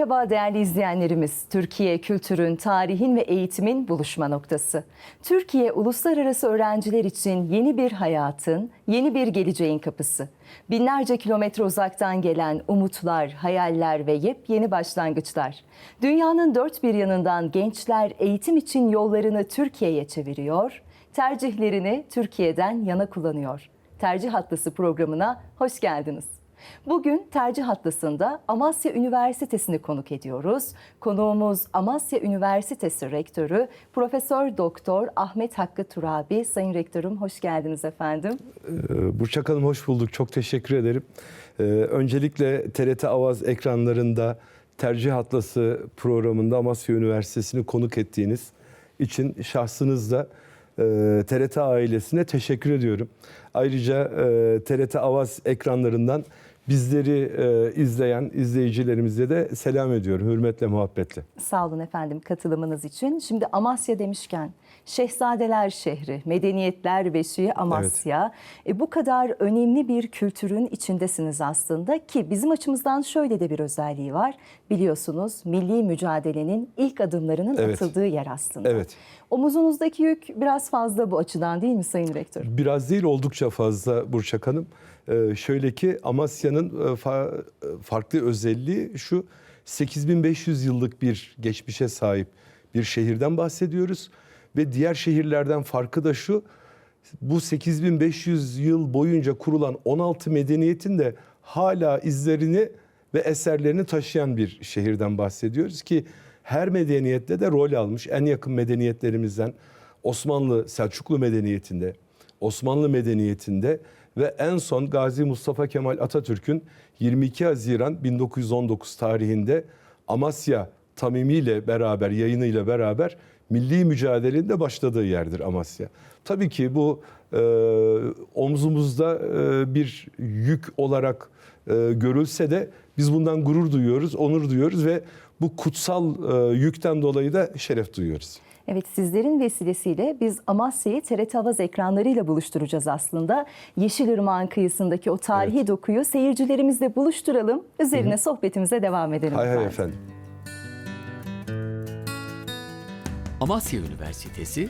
Merhaba değerli izleyenlerimiz. Türkiye kültürün, tarihin ve eğitimin buluşma noktası. Türkiye uluslararası öğrenciler için yeni bir hayatın, yeni bir geleceğin kapısı. Binlerce kilometre uzaktan gelen umutlar, hayaller ve yepyeni başlangıçlar. Dünyanın dört bir yanından gençler eğitim için yollarını Türkiye'ye çeviriyor, tercihlerini Türkiye'den yana kullanıyor. Tercih Hattası programına hoş geldiniz. Bugün Tercih Hatlası'nda Amasya Üniversitesi'ni konuk ediyoruz. Konuğumuz Amasya Üniversitesi Rektörü Profesör Doktor Ahmet Hakkı Turabi. Sayın Rektörüm hoş geldiniz efendim. Ee, Burçak Hanım hoş bulduk. Çok teşekkür ederim. Ee, Öncelikle TRT Avaz ekranlarında Tercih Atlası programında Amasya Üniversitesi'ni konuk ettiğiniz için şahsınızda e, TRT ailesine teşekkür ediyorum. Ayrıca e, TRT Avaz ekranlarından bizleri e, izleyen izleyicilerimize de selam ediyorum. Hürmetle, muhabbetle. Sağ olun efendim katılımınız için. Şimdi Amasya demişken Şehzadeler şehri, medeniyetler beşiği Amasya. E, bu kadar önemli bir kültürün içindesiniz aslında ki bizim açımızdan şöyle de bir özelliği var. Biliyorsunuz milli mücadelenin ilk adımlarının Evet. atıldığı yer aslında. Evet. Omuzunuzdaki yük biraz fazla bu açıdan değil mi Sayın Rektör? Biraz değil oldukça fazla Burçak Hanım. Ee, şöyle ki Amasya'nın e, e, farklı özelliği şu 8500 yıllık bir geçmişe sahip bir şehirden bahsediyoruz. Ve diğer şehirlerden farkı da şu bu 8500 yıl boyunca kurulan 16 medeniyetin de hala izlerini ve eserlerini taşıyan bir şehirden bahsediyoruz ki her medeniyette de rol almış. En yakın medeniyetlerimizden Osmanlı Selçuklu medeniyetinde, Osmanlı medeniyetinde ve en son Gazi Mustafa Kemal Atatürk'ün 22 Haziran 1919 tarihinde Amasya tamimiyle beraber, yayınıyla beraber milli mücadelenin de başladığı yerdir Amasya. Tabii ki bu e, omzumuzda e, bir yük olarak e, görülse de biz bundan gurur duyuyoruz, onur duyuyoruz ve bu kutsal e, yükten dolayı da şeref duyuyoruz. Evet sizlerin vesilesiyle biz Amasya'yı TRT Havaz ekranlarıyla buluşturacağız aslında. Yeşilırmağın kıyısındaki o tarihi dokuyu seyircilerimizle buluşturalım. Üzerine sohbetimize devam edelim. Hay hay efendim. efendim. Amasya Üniversitesi,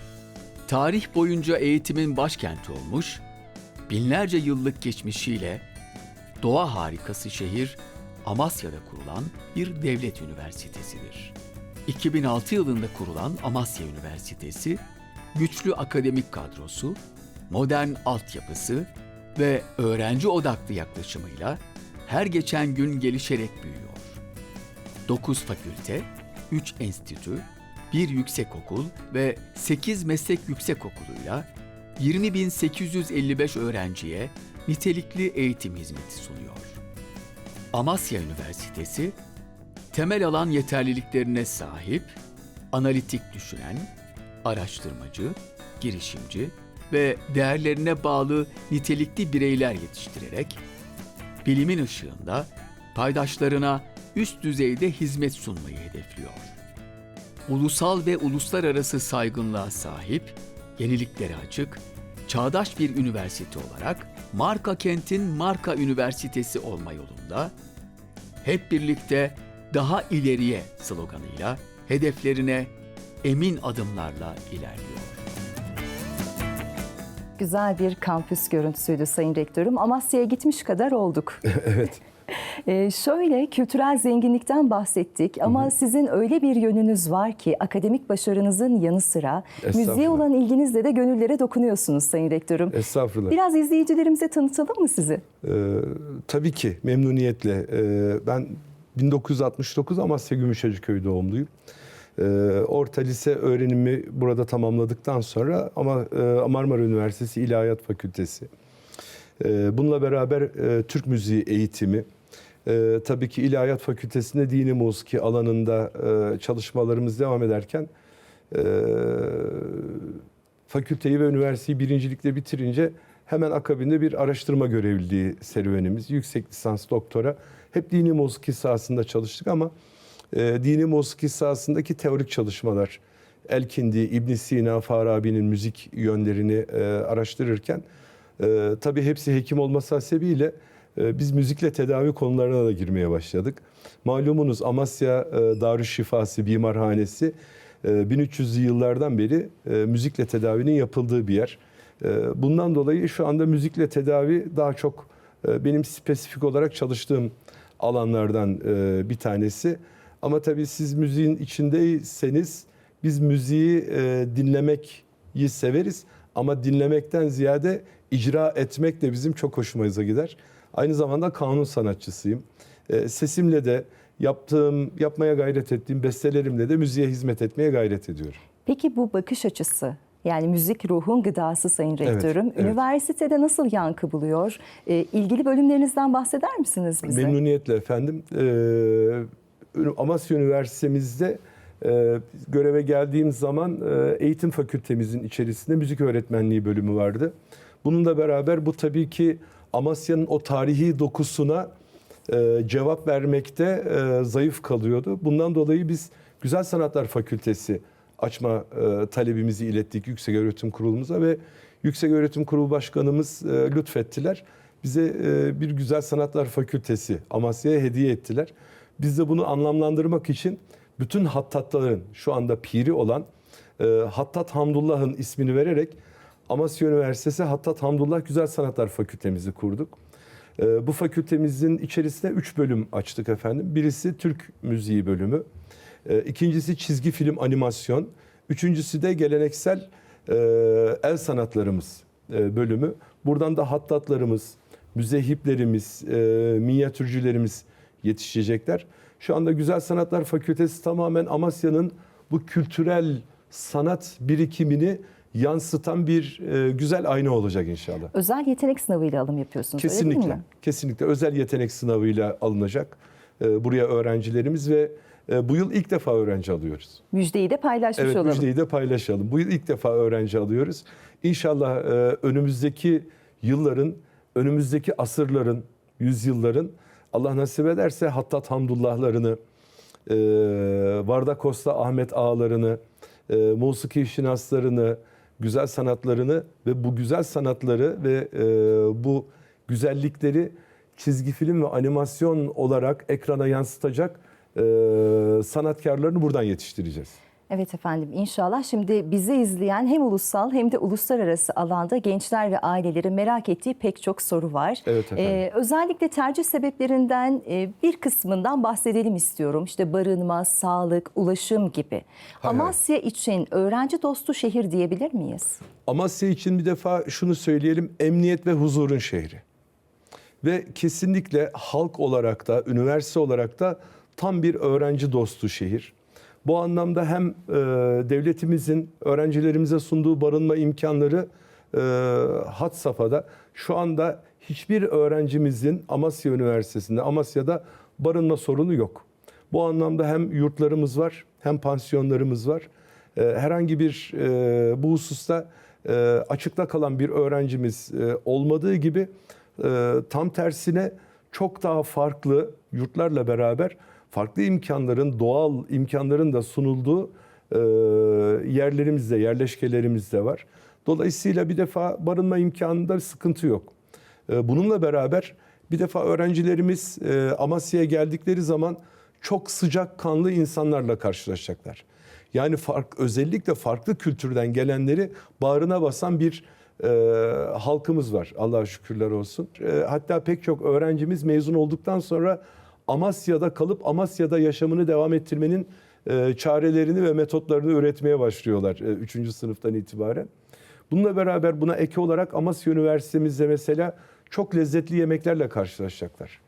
tarih boyunca eğitimin başkenti olmuş, binlerce yıllık geçmişiyle doğa harikası şehir Amasya'da kurulan bir devlet üniversitesidir. 2006 yılında kurulan Amasya Üniversitesi, güçlü akademik kadrosu, modern altyapısı ve öğrenci odaklı yaklaşımıyla her geçen gün gelişerek büyüyor. 9 fakülte, 3 enstitü, 1 yüksekokul ve 8 meslek yüksekokuluyla 20.855 öğrenciye nitelikli eğitim hizmeti sunuyor. Amasya Üniversitesi, temel alan yeterliliklerine sahip, analitik düşünen, araştırmacı, girişimci ve değerlerine bağlı nitelikli bireyler yetiştirerek bilimin ışığında paydaşlarına üst düzeyde hizmet sunmayı hedefliyor. Ulusal ve uluslararası saygınlığa sahip, yeniliklere açık, çağdaş bir üniversite olarak Marka Kent'in Marka Üniversitesi olma yolunda hep birlikte daha ileriye sloganıyla hedeflerine emin adımlarla ilerliyor. Güzel bir kampüs görüntüsüydü Sayın Rektörüm. Amasya'ya gitmiş kadar olduk. evet. Ee, şöyle kültürel zenginlikten bahsettik ama sizin öyle bir yönünüz var ki akademik başarınızın yanı sıra müziğe olan ilginizle de gönüllere dokunuyorsunuz Sayın Rektörüm. Estağfurullah. Biraz izleyicilerimize tanıtalım mı sizi? Ee, tabii ki memnuniyetle. Ee, ben 1969 Amasya Gümüşhacıköy doğumluyum. Ee, orta lise öğrenimi burada tamamladıktan sonra ama e, Marmara Üniversitesi İlahiyat Fakültesi. Ee, bununla beraber e, Türk müziği eğitimi. Ee, tabii ki İlahiyat Fakültesi'nde dini musiki alanında e, çalışmalarımız devam ederken e, fakülteyi ve üniversiteyi birincilikle bitirince hemen akabinde bir araştırma görevliliği serüvenimiz. Yüksek lisans doktora hep dini musiki sahasında çalıştık ama e, dini musiki sahasındaki teorik çalışmalar, Elkindi, İbn Sina, Farabi'nin müzik yönlerini e, araştırırken e, tabii hepsi hekim olması hasebiyle e, biz müzikle tedavi konularına da girmeye başladık. Malumunuz Amasya e, Darüşşifası Bimarhanesi e, 1300'lü yıllardan beri e, müzikle tedavinin yapıldığı bir yer. E, Bundan dolayı şu anda müzikle tedavi daha çok e, benim spesifik olarak çalıştığım alanlardan e, bir tanesi. Ama tabii siz müziğin içindeyseniz biz müziği e, dinlemeyi severiz ama dinlemekten ziyade icra etmek de bizim çok hoşumuza gider. Aynı zamanda kanun sanatçısıyım. E, sesimle de yaptığım, yapmaya gayret ettiğim bestelerimle de müziğe hizmet etmeye gayret ediyorum. Peki bu bakış açısı yani müzik ruhun gıdası Sayın Evet, Rektörüm. evet. Üniversitede nasıl yankı buluyor? Ee, ilgili bölümlerinizden bahseder misiniz bize? Memnuniyetle efendim. Ee, Amasya Üniversitemizde e, göreve geldiğim zaman e, eğitim fakültemizin içerisinde müzik öğretmenliği bölümü vardı. Bununla beraber bu tabii ki Amasya'nın o tarihi dokusuna e, cevap vermekte e, zayıf kalıyordu. Bundan dolayı biz Güzel Sanatlar Fakültesi açma e, talebimizi ilettik Yüksek Öğretim Kurulumuza ve Yüksek Öğretim Kurulu Başkanımız e, lütfettiler. Bize e, bir Güzel Sanatlar Fakültesi Amasya'ya hediye ettiler. Biz de bunu anlamlandırmak için bütün hattatların şu anda piri olan e, Hattat Hamdullah'ın ismini vererek Amasya Üniversitesi Hattat Hamdullah Güzel Sanatlar Fakültemizi kurduk. E, bu fakültemizin içerisinde üç bölüm açtık efendim. Birisi Türk müziği bölümü. E, ikincisi çizgi film animasyon. Üçüncüsü de geleneksel e, el sanatlarımız e, bölümü. Buradan da hattatlarımız, müzehiplerimiz, e, minyatürcülerimiz yetişecekler. Şu anda Güzel Sanatlar Fakültesi tamamen Amasya'nın bu kültürel sanat birikimini yansıtan bir e, güzel ayna olacak inşallah. Özel yetenek sınavıyla alım yapıyorsunuz öyle değil Kesinlikle. mi? Kesinlikle özel yetenek sınavıyla alınacak e, buraya öğrencilerimiz ve bu yıl ilk defa öğrenci alıyoruz. Müjdeyi de paylaşmış Evet olalım. müjdeyi de paylaşalım. Bu yıl ilk defa öğrenci alıyoruz. İnşallah e, önümüzdeki yılların, önümüzdeki asırların, yüzyılların Allah nasip ederse Hattat Hamdullahlarını, e, Varda Costa Ahmet ağalarını, e, musiki şinaslarını, güzel sanatlarını ve bu güzel sanatları ve bu güzellikleri çizgi film ve animasyon olarak ekrana yansıtacak sanatkarlarını buradan yetiştireceğiz. Evet efendim inşallah şimdi bizi izleyen hem ulusal hem de uluslararası alanda gençler ve ailelerin merak ettiği pek çok soru var. Evet efendim. Ee, özellikle tercih sebeplerinden e, bir kısmından bahsedelim istiyorum. İşte barınma, sağlık, ulaşım gibi. hay. Amasya için öğrenci dostu şehir diyebilir miyiz? Amasya için bir defa şunu söyleyelim, emniyet ve huzurun şehri. Ve kesinlikle halk olarak da, üniversite olarak da tam bir öğrenci dostu şehir. Bu anlamda hem e, devletimizin öğrencilerimize sunduğu barınma imkanları e, had safhada. Şu anda hiçbir öğrencimizin Amasya Üniversitesi'nde, Amasya'da barınma sorunu yok. Bu anlamda hem yurtlarımız var, hem pansiyonlarımız var. E, herhangi bir e, bu hususta e, açıkta kalan bir öğrencimiz e, olmadığı gibi e, tam tersine çok daha farklı yurtlarla beraber farklı imkanların, doğal imkanların da sunulduğu e, yerlerimizde, yerleşkelerimizde var. Dolayısıyla bir defa barınma imkanında sıkıntı yok. E, bununla beraber bir defa öğrencilerimiz e, Amasya'ya geldikleri zaman çok sıcak kanlı insanlarla karşılaşacaklar. Yani fark, özellikle farklı kültürden gelenleri bağrına basan bir e, halkımız var. Allah'a şükürler olsun. E, hatta pek çok öğrencimiz mezun olduktan sonra Amasya'da kalıp Amasya'da yaşamını devam ettirmenin e, çarelerini ve metotlarını üretmeye başlıyorlar 3. sınıftan itibaren. Bununla beraber buna eki olarak Amasya Üniversitemizde mesela çok lezzetli yemeklerle karşılaşacaklar.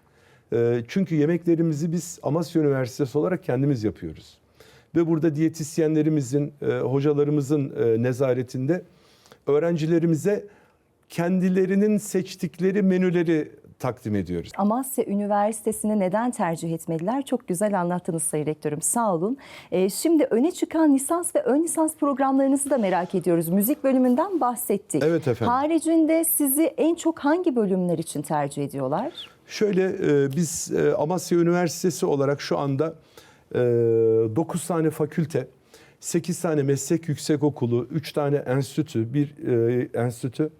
E, çünkü yemeklerimizi biz Amasya Üniversitesi olarak kendimiz yapıyoruz. Ve burada diyetisyenlerimizin, e, hocalarımızın e, nezaretinde öğrencilerimize kendilerinin seçtikleri menüleri takdim ediyoruz. Amasya Üniversitesi'ni neden tercih etmediler? Çok güzel anlattınız Sayın Rektörüm. Sağ olun. Ee, şimdi öne çıkan lisans ve ön lisans programlarınızı da merak ediyoruz. Müzik bölümünden bahsettik. Evet efendim. Haricinde sizi en çok hangi bölümler için tercih ediyorlar? Şöyle e, biz e, Amasya Üniversitesi olarak şu anda e, 9 tane fakülte, 8 tane meslek yüksekokulu, 3 tane enstitü, bir e, enstitü,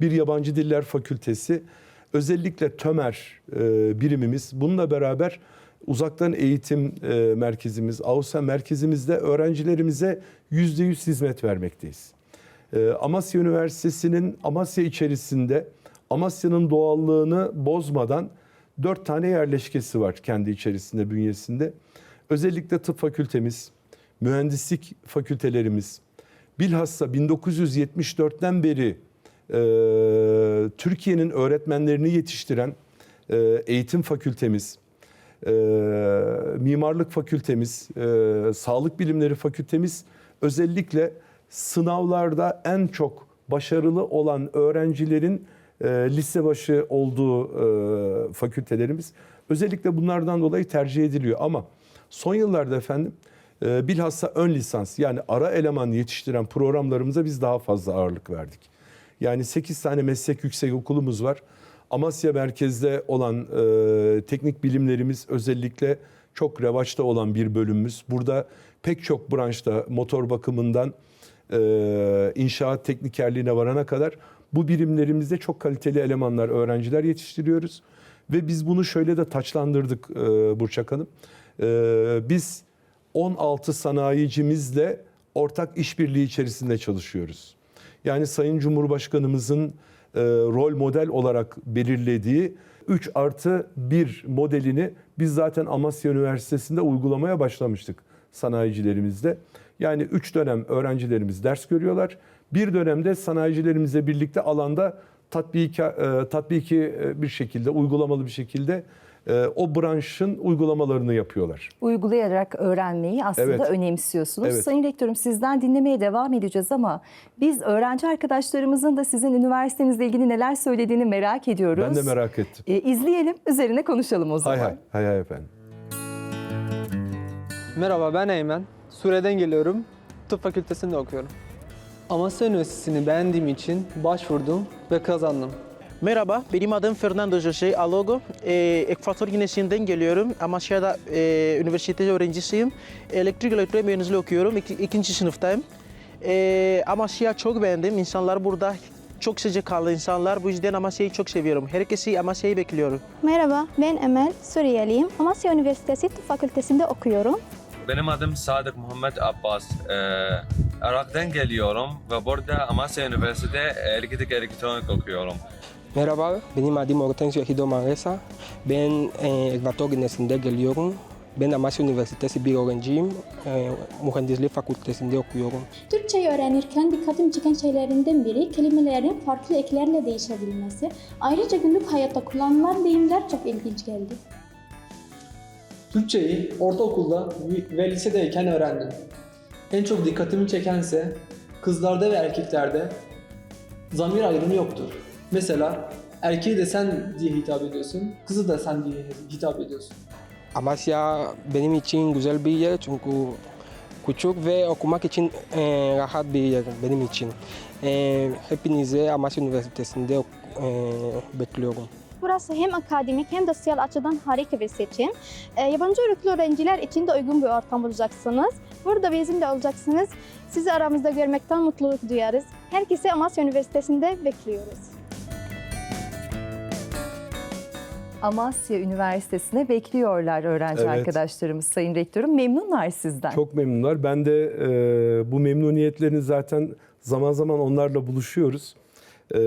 bir yabancı diller fakültesi, Özellikle TÖMER e, birimimiz bununla beraber uzaktan eğitim e, merkezimiz, AUSA merkezimizde öğrencilerimize %100 hizmet vermekteyiz. E, Amasya Üniversitesi'nin Amasya içerisinde Amasya'nın doğallığını bozmadan dört tane yerleşkesi var kendi içerisinde, bünyesinde. Özellikle tıp fakültemiz, mühendislik fakültelerimiz, bilhassa 1974'ten beri Türkiye'nin öğretmenlerini yetiştiren e, eğitim fakültemiz, e, mimarlık fakültemiz, e, sağlık bilimleri fakültemiz özellikle sınavlarda en çok başarılı olan öğrencilerin lise başı olduğu fakültelerimiz özellikle bunlardan dolayı tercih ediliyor. Ama son yıllarda efendim bilhassa ön lisans yani ara eleman yetiştiren programlarımıza biz daha fazla ağırlık verdik. Yani 8 tane meslek yüksek okulumuz var. Amasya merkezde olan e, teknik bilimlerimiz özellikle çok revaçta olan bir bölümümüz. Burada pek çok branşta motor bakımından e, inşaat teknikerliğine varana kadar bu birimlerimizde çok kaliteli elemanlar, öğrenciler yetiştiriyoruz. Ve biz bunu şöyle de taçlandırdık e, Burçak Hanım. E, biz 16 sanayicimizle ortak işbirliği içerisinde çalışıyoruz. Yani Sayın Cumhurbaşkanımızın e, rol model olarak belirlediği 3 artı 1 modelini biz zaten Amasya Üniversitesi'nde uygulamaya başlamıştık sanayicilerimizde. Yani 3 dönem öğrencilerimiz ders görüyorlar. Bir dönemde sanayicilerimizle birlikte alanda tatbiki, e, tatbiki e, bir şekilde, uygulamalı bir şekilde e, o branşın uygulamalarını yapıyorlar. Uygulayarak öğrenmeyi aslında Evet. önemsiyorsunuz. Evet. Sayın Rektörüm sizden dinlemeye devam edeceğiz ama biz öğrenci arkadaşlarımızın da sizin üniversitenizle ilgili neler söylediğini merak ediyoruz. Ben de merak ettim. E, izleyelim, üzerine konuşalım o zaman. Hay hay, hay hay efendim. Merhaba ben Eymen. Suriye'den geliyorum. Tıp fakültesinde okuyorum. Amasya Üniversitesi'ni beğendiğim için başvurdum ve kazandım. Merhaba, benim adım Fernando Jose Alogo. Ee, Ekvator Ginesi'nden geliyorum. Amasya'da e, üniversite öğrencisiyim. Elektrik elektronik mühendisliği okuyorum. İki, ikinci sınıftayım. Ee, Amasya çok beğendim. İnsanlar burada çok sıcakkanlı insanlar. Bu yüzden Amasya'yı çok seviyorum. Herkesi Amasya'yı bekliyorum. Merhaba, ben Emel, Suriyeliyim. Amasya Üniversitesi Tıp Fakültesi'nde okuyorum. Benim adım Sadık Muhammed Abbas. Ee, Irak'tan geliyorum ve burada Amasya Üniversitesi'de elektrik elektronik okuyorum. Merhaba, benim adım Hortensio Ejido Manresa. Ben e, Ekvator Ginesi'nde geliyorum. Ben Amasya Üniversitesi bir öğrenciyim. E, mühendislik fakültesinde okuyorum. Türkçeyi öğrenirken dikkatimi çeken şeylerinden biri kelimelerin farklı eklerle değişebilmesi. Ayrıca günlük hayatta kullanılan deyimler çok ilginç geldi. Türkçeyi ortaokulda ve lisedeyken öğrendim. En çok dikkatimi çekense kızlarda ve erkeklerde zamir ayrımı yoktur. Mesela erkeği de sen diye hitap ediyorsun, kızı da sen diye hitap ediyorsun. Amasya benim için güzel bir yer çünkü küçük ve okumak için e, rahat bir yer benim için. E, hepinize Amasya Üniversitesi'nde e, bekliyorum. Burası hem akademik hem de sosyal açıdan harika bir seçim. Ee, yabancı uyruklu öğrenciler için de uygun bir ortam bulacaksınız. Burada bizimle olacaksınız. Sizi aramızda görmekten mutluluk duyarız. Herkese Amasya Üniversitesi'nde bekliyoruz. Amasya Üniversitesi'ne bekliyorlar öğrenci Evet. arkadaşlarımız Sayın Rektörüm. Memnunlar sizden. Çok memnunlar. Ben de e, bu memnuniyetlerini zaten zaman zaman onlarla buluşuyoruz. E,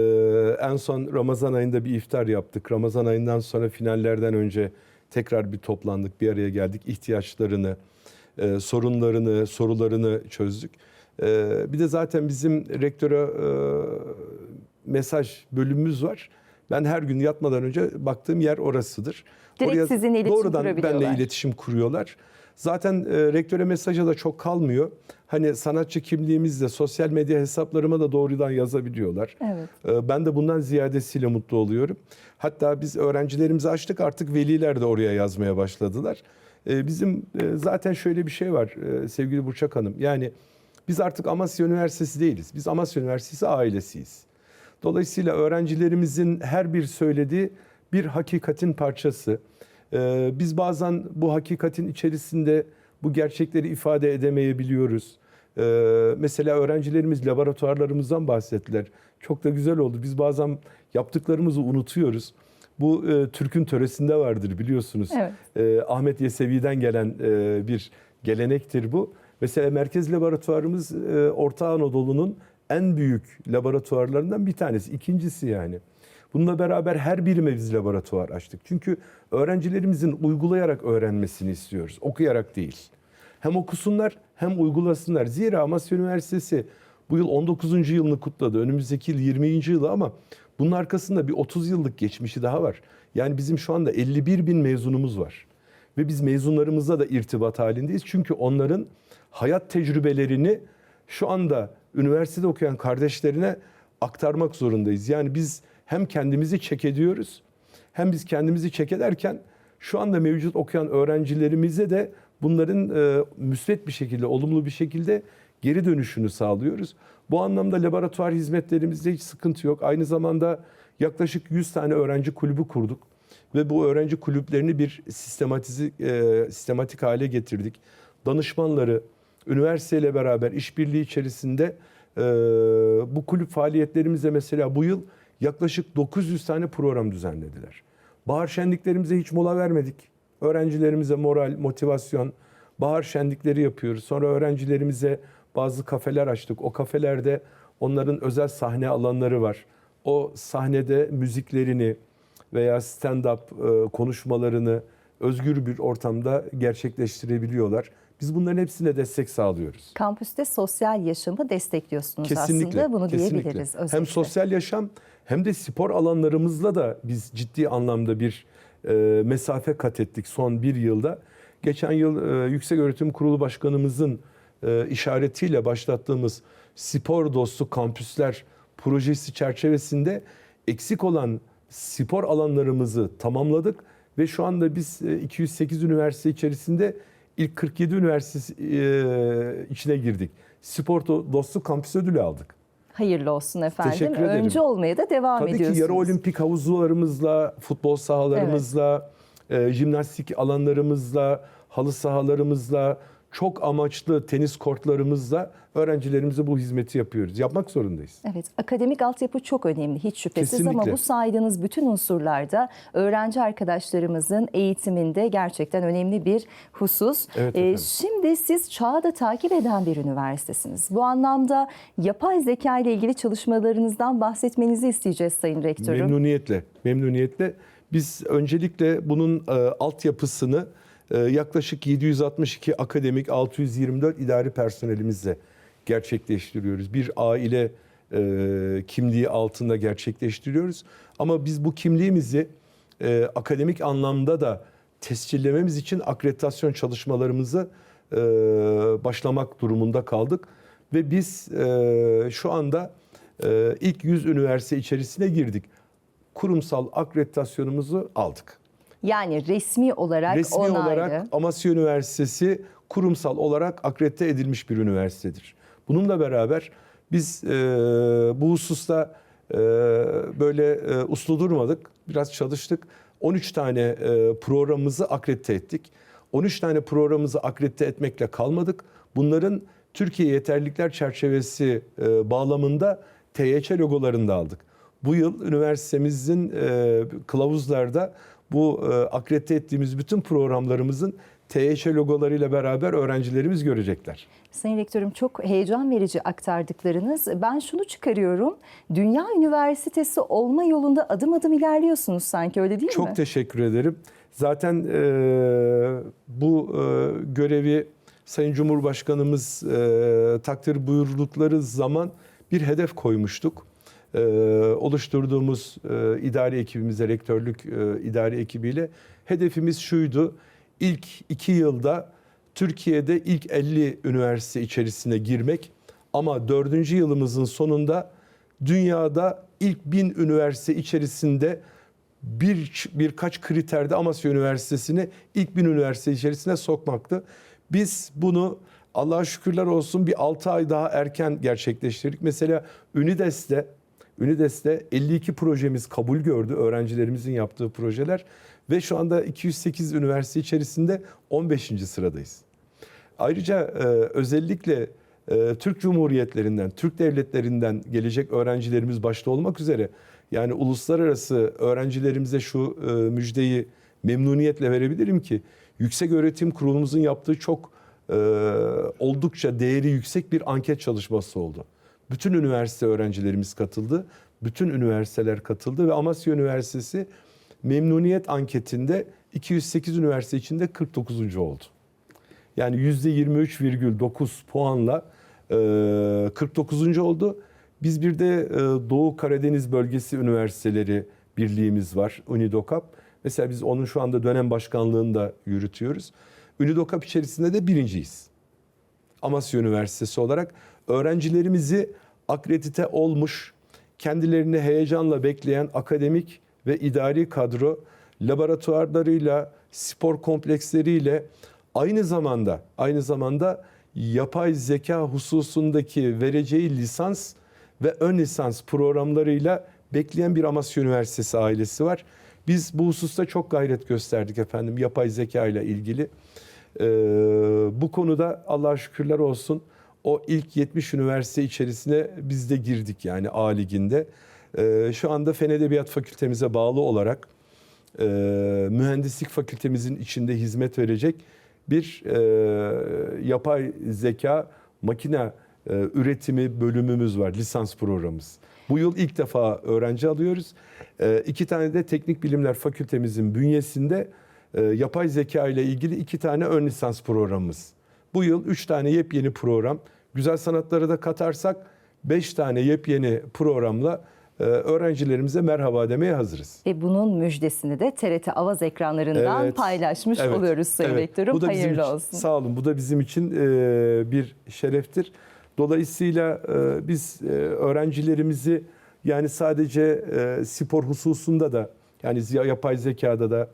en son Ramazan ayında bir iftar yaptık. Ramazan ayından sonra finallerden önce tekrar bir toplandık, bir araya geldik. İhtiyaçlarını, e, sorunlarını, sorularını çözdük. E, bir de zaten bizim rektöre e, mesaj bölümümüz var. Ben her gün yatmadan önce baktığım yer orasıdır. Direkt sizinle iletişim doğrudan kurabiliyorlar. benimle iletişim kuruyorlar. Zaten e, rektöre mesajı da çok kalmıyor. Hani sanatçı kimliğimizle sosyal medya hesaplarıma da doğrudan yazabiliyorlar. Evet. E, ben de bundan ziyadesiyle mutlu oluyorum. Hatta biz öğrencilerimizi açtık artık veliler de oraya yazmaya başladılar. E, bizim e, zaten şöyle bir şey var e, sevgili Burçak Hanım. Yani biz artık Amasya Üniversitesi değiliz. Biz Amasya Üniversitesi ailesiyiz. Dolayısıyla öğrencilerimizin her bir söylediği bir hakikatin parçası. Ee, biz bazen bu hakikatin içerisinde bu gerçekleri ifade edemeyebiliyoruz. Ee, mesela öğrencilerimiz laboratuvarlarımızdan bahsettiler. Çok da güzel oldu. Biz bazen yaptıklarımızı unutuyoruz. Bu e, Türk'ün töresinde vardır biliyorsunuz. Evet. E, Ahmet Yesevi'den gelen e, bir gelenektir bu. Mesela merkez laboratuvarımız e, Orta Anadolu'nun en büyük laboratuvarlarından bir tanesi. ikincisi yani. Bununla beraber her birime biz laboratuvar açtık. Çünkü öğrencilerimizin uygulayarak öğrenmesini istiyoruz. Okuyarak değil. Hem okusunlar hem uygulasınlar. Zira Amasya Üniversitesi bu yıl 19. yılını kutladı. Önümüzdeki yıl 20. yılı ama bunun arkasında bir 30 yıllık geçmişi daha var. Yani bizim şu anda 51 bin mezunumuz var. Ve biz mezunlarımızla da irtibat halindeyiz. Çünkü onların hayat tecrübelerini şu anda üniversitede okuyan kardeşlerine aktarmak zorundayız. Yani biz hem kendimizi çek ediyoruz hem biz kendimizi çek ederken şu anda mevcut okuyan öğrencilerimize de bunların e, müsbet bir şekilde, olumlu bir şekilde geri dönüşünü sağlıyoruz. Bu anlamda laboratuvar hizmetlerimizde hiç sıkıntı yok. Aynı zamanda yaklaşık 100 tane öğrenci kulübü kurduk ve bu öğrenci kulüplerini bir sistematize, e, sistematik hale getirdik. Danışmanları üniversiteyle beraber işbirliği içerisinde e, bu kulüp faaliyetlerimize mesela bu yıl yaklaşık 900 tane program düzenlediler. Bahar şenliklerimize hiç mola vermedik. Öğrencilerimize moral, motivasyon, bahar şenlikleri yapıyoruz. Sonra öğrencilerimize bazı kafeler açtık. O kafelerde onların özel sahne alanları var. O sahnede müziklerini veya stand-up konuşmalarını özgür bir ortamda gerçekleştirebiliyorlar. Biz bunların hepsine destek sağlıyoruz. Kampüste sosyal yaşamı destekliyorsunuz Kesinlikle. aslında. Bunu kesinlikle. diyebiliriz. Hem özetle. sosyal yaşam hem de spor alanlarımızla da biz ciddi anlamda bir e, mesafe kat ettik son bir yılda. Geçen yıl e, Yüksek Öğretim Kurulu Başkanımızın e, işaretiyle başlattığımız spor dostu kampüsler projesi çerçevesinde eksik olan spor alanlarımızı tamamladık ve şu anda biz e, 208 üniversite içerisinde ilk 47 üniversite e, içine girdik. Spor do- dostu kampüs ödülü aldık. Hayırlı olsun efendim. Teşekkür ederim. Önce olmaya da devam Tabii ediyorsunuz. ki yarı olimpik havuzlarımızla, futbol sahalarımızla, e, jimnastik alanlarımızla, halı sahalarımızla, çok amaçlı tenis kortlarımızla öğrencilerimize bu hizmeti yapıyoruz. Yapmak zorundayız. Evet, akademik altyapı çok önemli hiç şüphesiz ama Kesinlikle. bu saydığınız bütün unsurlarda öğrenci arkadaşlarımızın eğitiminde gerçekten önemli bir husus. Evet Ee, şimdi siz çağı da takip eden bir üniversitesiniz. Bu anlamda yapay zeka ile ilgili çalışmalarınızdan bahsetmenizi isteyeceğiz Sayın Rektörüm. Memnuniyetle, memnuniyetle. Biz öncelikle bunun e, altyapısını yaklaşık 762 akademik, 624 idari personelimizle gerçekleştiriyoruz. Bir aile e, kimliği altında gerçekleştiriyoruz. Ama biz bu kimliğimizi e, akademik anlamda da tescillememiz için akreditasyon çalışmalarımızı e, başlamak durumunda kaldık. Ve biz şu anda ilk 100 üniversite içerisine girdik. Kurumsal akreditasyonumuzu aldık. Yani resmi olarak Resmi onaylı. olarak Amasya Üniversitesi kurumsal olarak akredite edilmiş bir üniversitedir. Bununla beraber biz e, bu hususta e, böyle e, uslu durmadık. Biraz çalıştık. 13 tane e, programımızı akredite ettik. 13 tane programımızı akredite etmekle kalmadık. Bunların Türkiye Yeterlilikler Çerçevesi e, bağlamında TYÇ logolarını da aldık. Bu yıl üniversitemizin e, kılavuzlarda bu e, akredite ettiğimiz bütün programlarımızın TYÇ logolarıyla beraber öğrencilerimiz görecekler. Sayın Rektörüm çok heyecan verici aktardıklarınız. Ben şunu çıkarıyorum. Dünya Üniversitesi olma yolunda adım adım ilerliyorsunuz sanki öyle değil mi? Çok teşekkür ederim. Zaten e, bu e, görevi Sayın Cumhurbaşkanımız e, takdir buyurdukları zaman bir hedef koymuştuk. E, oluşturduğumuz e, idari ekibimize, rektörlük e, idari ekibiyle hedefimiz şuydu. İlk iki yılda Türkiye'de ilk 50 üniversite içerisine girmek ama dördüncü yılımızın sonunda dünyada ilk bin üniversite içerisinde bir birkaç kriterde Amasya Üniversitesi'ni ilk bin üniversite içerisine sokmaktı. Biz bunu Allah'a şükürler olsun bir 6 ay daha erken gerçekleştirdik. Mesela Ünides'te Ünides'te 52 projemiz kabul gördü. Öğrencilerimizin yaptığı projeler ve şu anda 208 üniversite içerisinde 15. sıradayız. Ayrıca e, özellikle e, Türk Cumhuriyetlerinden, Türk devletlerinden gelecek öğrencilerimiz başta olmak üzere Yani uluslararası öğrencilerimize şu e, müjdeyi memnuniyetle verebilirim ki Yüksek Öğretim Kurulumuzun yaptığı çok e, oldukça değeri yüksek bir anket çalışması oldu. Bütün üniversite öğrencilerimiz katıldı. Bütün üniversiteler katıldı ve Amasya Üniversitesi memnuniyet anketinde 208 üniversite içinde 49. oldu. Yani %23,9 puanla e, 49. oldu. Biz bir de e, Doğu Karadeniz Bölgesi Üniversiteleri Birliğimiz var, UNIDOKAP. Mesela biz onun şu anda dönem başkanlığını da yürütüyoruz. UNIDOKAP içerisinde de birinciyiz. Amasya Üniversitesi olarak öğrencilerimizi akredite olmuş, kendilerini heyecanla bekleyen akademik ve idari kadro laboratuvarlarıyla, spor kompleksleriyle aynı zamanda aynı zamanda yapay zeka hususundaki vereceği lisans ve ön lisans programlarıyla bekleyen bir Amasya Üniversitesi ailesi var. Biz bu hususta çok gayret gösterdik efendim yapay zeka ile ilgili. Ee, bu konuda Allah'a şükürler olsun o ilk 70 üniversite içerisine biz de girdik yani A liginde. Ee, şu anda Fen Edebiyat Fakültemize bağlı olarak e, mühendislik fakültemizin içinde hizmet verecek bir e, yapay zeka makine e, üretimi bölümümüz var, lisans programımız. Bu yıl ilk defa öğrenci alıyoruz. E, iki tane de teknik bilimler fakültemizin bünyesinde e, yapay zeka ile ilgili iki tane ön lisans programımız. Bu yıl üç tane yepyeni program. Güzel sanatları da katarsak beş tane yepyeni programla e, öğrencilerimize merhaba demeye hazırız. Ve bunun müjdesini de TRT Avaz ekranlarından Evet. paylaşmış Evet, oluyoruz Sayın evet. Rektörüm. Bu da bizim Hayırlı için- olsun. Sağ olun. Bu da bizim için e, bir şereftir. Dolayısıyla e, biz öğrencilerimizi yani sadece spor hususunda da yani yapay zekada da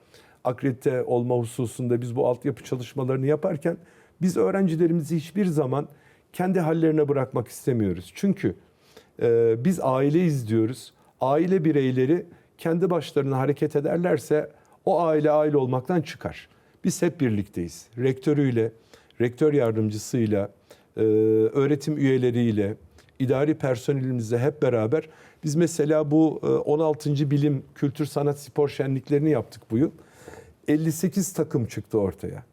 akredite olma hususunda biz bu altyapı çalışmalarını yaparken biz öğrencilerimizi hiçbir zaman kendi hallerine bırakmak istemiyoruz. Çünkü e, biz aileyiz diyoruz. Aile bireyleri kendi başlarına hareket ederlerse o aile aile olmaktan çıkar. Biz hep birlikteyiz. Rektörüyle, rektör yardımcısıyla, e, öğretim üyeleriyle, idari personelimizle hep beraber biz mesela bu e, 16. Bilim, Kültür, Sanat, Spor şenliklerini yaptık bu yıl. 58 takım çıktı ortaya.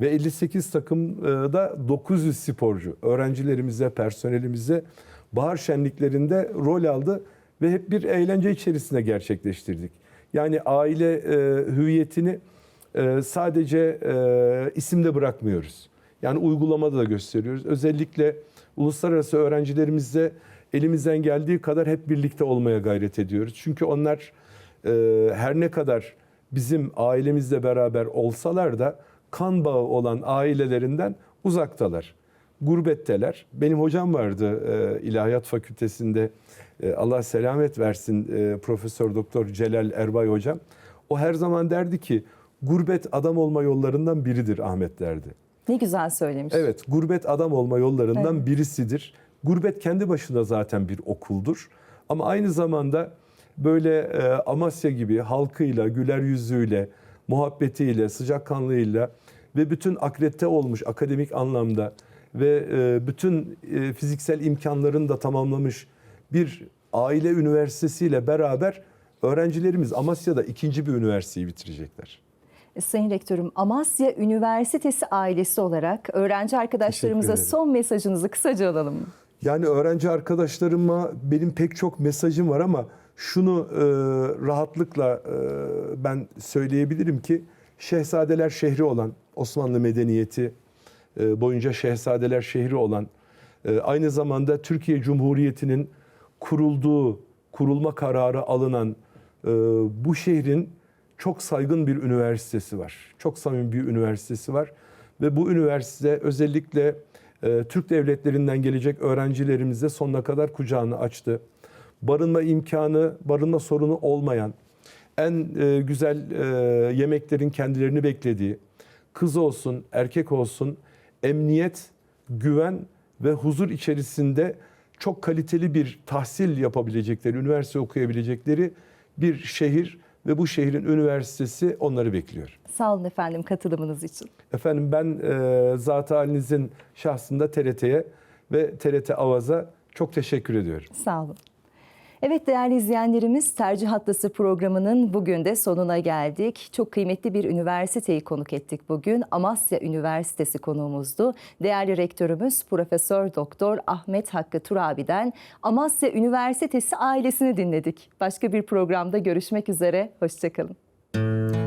Ve 58 takımda 900 sporcu öğrencilerimize, personelimize bahar şenliklerinde rol aldı ve hep bir eğlence içerisinde gerçekleştirdik. Yani aile e, hüviyetini e, sadece e, isimde bırakmıyoruz. Yani uygulamada da gösteriyoruz. Özellikle uluslararası öğrencilerimizle elimizden geldiği kadar hep birlikte olmaya gayret ediyoruz. Çünkü onlar e, her ne kadar bizim ailemizle beraber olsalar da kan bağı olan ailelerinden uzaktalar. Gurbetteler. Benim hocam vardı e, İlahiyat Fakültesinde. E, Allah selamet versin e, Profesör Doktor Celal Erbay hocam. O her zaman derdi ki gurbet adam olma yollarından biridir Ahmet derdi. Ne güzel söylemiş. Evet, gurbet adam olma yollarından birisidir. Gurbet kendi başına zaten bir okuldur. Ama aynı zamanda böyle e, Amasya gibi halkıyla, güler yüzüyle, muhabbetiyle, sıcakkanlığıyla ve bütün akredite olmuş akademik anlamda ve e, bütün e, fiziksel imkanlarını da tamamlamış bir aile üniversitesiyle beraber öğrencilerimiz Amasya'da ikinci bir üniversiteyi bitirecekler. Sayın Rektörüm, Amasya Üniversitesi ailesi olarak öğrenci arkadaşlarımıza son mesajınızı kısaca alalım. Yani öğrenci arkadaşlarıma benim pek çok mesajım var ama şunu e, rahatlıkla e, ben söyleyebilirim ki Şehzadeler şehri olan Osmanlı medeniyeti e, boyunca Şehzadeler şehri olan e, aynı zamanda Türkiye Cumhuriyeti'nin kurulduğu, kurulma kararı alınan e, bu şehrin çok saygın bir üniversitesi var. Çok samimi bir üniversitesi var. Ve bu üniversite özellikle Türk devletlerinden gelecek öğrencilerimize sonuna kadar kucağını açtı. Barınma imkanı, barınma sorunu olmayan, en e, güzel e, yemeklerin kendilerini beklediği, kız olsun, erkek olsun, emniyet, güven ve huzur içerisinde çok kaliteli bir tahsil yapabilecekleri, üniversite okuyabilecekleri bir şehir ve bu şehrin üniversitesi onları bekliyor. Sağ olun efendim katılımınız için. Efendim ben e, zat halinizin şahsında TRT'ye ve TRT Avaz'a çok teşekkür ediyorum. Sağ olun. Evet değerli izleyenlerimiz Tercih Hattası programının bugün de sonuna geldik. Çok kıymetli bir üniversiteyi konuk ettik bugün. Amasya Üniversitesi konuğumuzdu. Değerli rektörümüz Profesör Doktor Ahmet Hakkı Turabi'den Amasya Üniversitesi ailesini dinledik. Başka bir programda görüşmek üzere. Hoşçakalın.